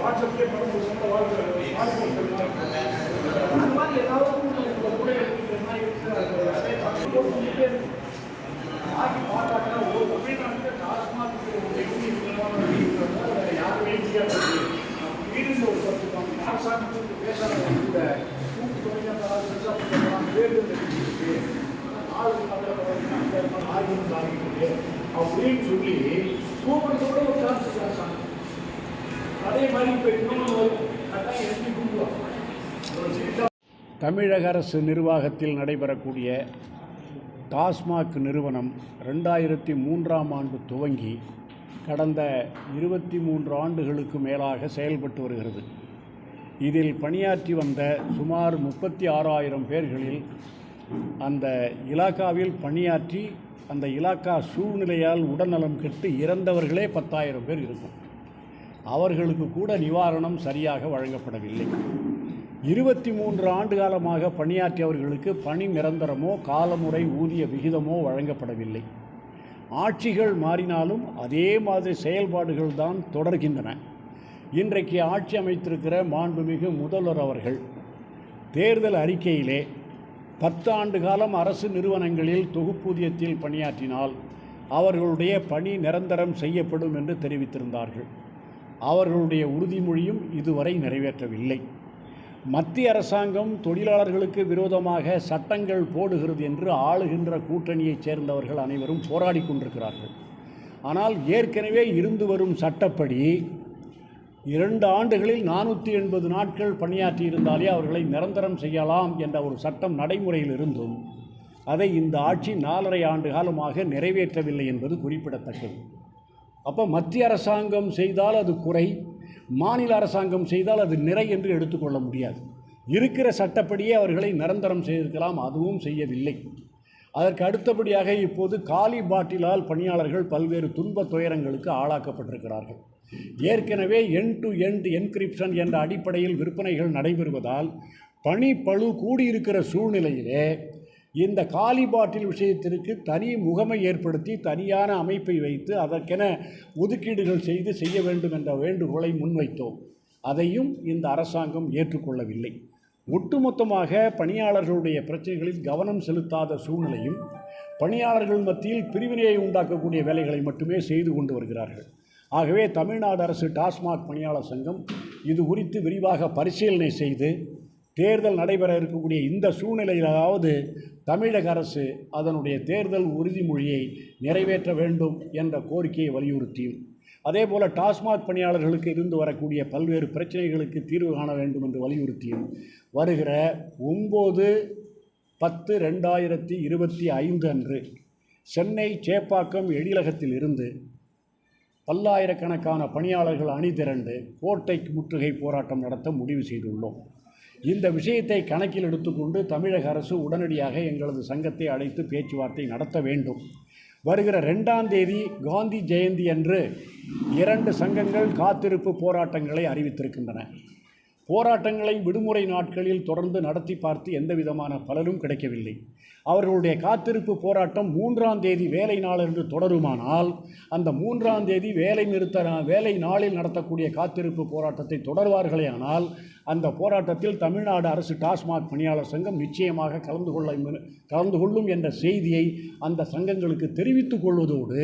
வாட்ஸ்அப்லேயே படம் கொடுத்தா வாழ்க்கை அந்த மாதிரி ஏதாவது கூட இருக்கிற மாதிரி இருக்குது ஆகி பாட்டாங்க ஒரு தமிழ்நாட்டுக்கு டாஸ்மாக் யாருமே வீடுல ஒரு பத்து டாஸ்மாக் பேசாத கூட கூட்டு தொழிலாளர் வேறு இருக்கு அப்படின்னு சொல்லி கூப்பிடுறதோட ஒரு காசு அரசாங்கம் அதே மாதிரி இப்போ இன்னொன்று கட்டாயம் எழுதி கும்பிடுவாங்க தமிழக அரசு நிர்வாகத்தில் நடைபெறக்கூடிய டாஸ்மாக் நிறுவனம் ரெண்டாயிரத்தி மூன்றாம் ஆண்டு துவங்கி கடந்த இருபத்தி மூன்று ஆண்டுகளுக்கு மேலாக செயல்பட்டு வருகிறது. இதில் பணியாற்றி வந்த சுமார் முப்பத்தி ஆறாயிரம் பேர்களில் அந்த இலாக்காவில் பணியாற்றி அந்த இலாக்கா சூழ்நிலையால் உடல்நலம் கெட்டு இறந்தவர்களே பத்தாயிரம் பேர் இருக்கும். அவர்களுக்கு கூட நிவாரணம் சரியாக வழங்கப்படவில்லை. இருபத்தி மூன்று ஆண்டு காலமாக பணியாற்றியவர்களுக்கு பணி நிரந்தரமோ காலமுறை ஊதிய விகிதமோ வழங்கப்படவில்லை. ஆட்சிகள் மாறினாலும் அதே மாதிரி செயல்பாடுகள் தான் தொடர்கின்றன. இன்றைக்கு ஆட்சி அமைத்திருக்கிற மாண்புமிகு முதல்வர் அவர்கள் தேர்தல் அறிக்கையிலே பத்து ஆண்டு காலம் அரசு நிறுவனங்களில் தொகுப்பூதியத்தில் பணியாற்றினால் அவர்களுடைய பணி நிரந்தரம் செய்யப்படும் என்று தெரிவித்திருந்தார்கள். அவர்களுடைய உறுதிமொழியும் இதுவரை நிறைவேற்றவில்லை. மத்திய அரசாங்கம் தொழிலாளர்களுக்கு விரோதமாக சட்டங்கள் போடுகிறது என்று ஆளுகின்ற கூட்டணியைச் சேர்ந்தவர்கள் அனைவரும் போராடி கொண்டிருக்கிறார்கள். ஆனால் ஏற்கனவே இருந்து வரும் சட்டப்படி இரண்டு ஆண்டுகளில் நானூற்றி எண்பது நாட்கள் பணியாற்றி இருந்தாலே அவர்களை நிரந்தரம் செய்யலாம் என்ற ஒரு சட்டம் நடைமுறையில் இருந்தும் அதை இந்த ஆட்சி நாலரை ஆண்டு காலமாக நிறைவேற்றவில்லை என்பது குறிப்பிடத்தக்கது. அப்போ மத்திய அரசாங்கம் செய்தால் அது குறை மாநில அரசாங்கம் செய்தால் அது நிறை என்று எடுத்துக்கொள்ள முடியாது. இருக்கிற சட்டப்படியே அவர்களை நிரந்தரம் செய்திருக்கலாம் அதுவும் செய்யவில்லை. அதற்கு அடுத்தபடியாக இப்போது காலி பாட்டிலால் பணியாளர்கள் பல்வேறு துன்ப துயரங்களுக்கு ஆளாக்கப்பட்டிருக்கிறார்கள். ஏற்கனவே என் டு எண்ட் என்கிரிப்ஷன் என்ற அடிப்படையில் விற்பனைகள் நடைபெறுவதால் பணி பழு கூடியிருக்கிற சூழ்நிலையிலே இந்த காலி பாட்டில் விஷயத்திற்கு தனி முகமை ஏற்படுத்தி தனியான அமைப்பை வைத்து அதற்கென ஒதுக்கீடுகள் செய்து செய்ய வேண்டும் என்ற வேண்டுகோளை முன்வைத்தோம். அதையும் இந்த அரசாங்கம் ஏற்றுக்கொள்ளவில்லை. ஒட்டுமொத்தமாக பணியாளர்களுடைய பிரச்சனைகளில் கவனம் செலுத்தாத சூழ்நிலையும் பணியாளர்கள் மத்தியில் பிரிவினையை உண்டாக்கக்கூடிய வேலைகளை மட்டுமே செய்து கொண்டு வருகிறார்கள். ஆகவே தமிழ்நாடு அரசு டாஸ்மாக் பணியாளர் சங்கம் இது குறித்து விரிவாக பரிசீலனை செய்து தேர்தல் நடைபெற இருக்கக்கூடிய இந்த சூழ்நிலையிலாவது தமிழக அரசு அதனுடைய தேர்தல் உறுதிமொழியை நிறைவேற்ற வேண்டும் என்ற கோரிக்கையை வலியுறுத்தியும் அதே போல் டாஸ்மாக் பணியாளர்களுக்கு இருந்து வரக்கூடிய பல்வேறு பிரச்சனைகளுக்கு தீர்வு காண வேண்டும் என்று வலியுறுத்தியும் வருகிற ஒம்பது பத்து ரெண்டாயிரத்தி இருபத்தி ஐந்து அன்று சென்னை சேப்பாக்கம் எழிலகத்தில் இருந்து பல்லாயிரக்கணக்கான பணியாளர்கள் அணி திரண்டு கோட்டை முற்றுகை போராட்டம் நடத்த முடிவு செய்துள்ளோம். இந்த விஷயத்தை கணக்கில் எடுத்துக்கொண்டு தமிழக அரசு உடனடியாக எங்களது சங்கத்தை அழைத்து பேச்சுவார்த்தை நடத்த வேண்டும். வருகிற ரெண்டாம் தேதி காந்தி ஜெயந்தி அன்று இரண்டு சங்கங்கள் காத்திருப்பு போராட்டங்களை அறிவித்திருக்கின்றன. போராட்டங்களை விடுமுறை நாட்களில் தொடர்ந்து நடத்தி பார்த்து எந்த விதமான பலனும் கிடைக்கவில்லை. அவர்களுடைய காத்திருப்பு போராட்டம் மூன்றாம் தேதி வேலை நாள் என்று தொடருமானால் அந்த மூன்றாம் தேதி வேலை நிறுத்த வேலை நாளில் நடத்தக்கூடிய காத்திருப்பு போராட்டத்தை தொடர்வார்களே ஆனால் அந்த போராட்டத்தில் தமிழ்நாடு அரசு டாஸ்மாக் பணியாளர் சங்கம் நிச்சயமாக கலந்து கொள்ள கலந்து கொள்ளும் என்ற செய்தியை அந்த சங்கங்களுக்கு தெரிவித்துக் கொள்வதோடு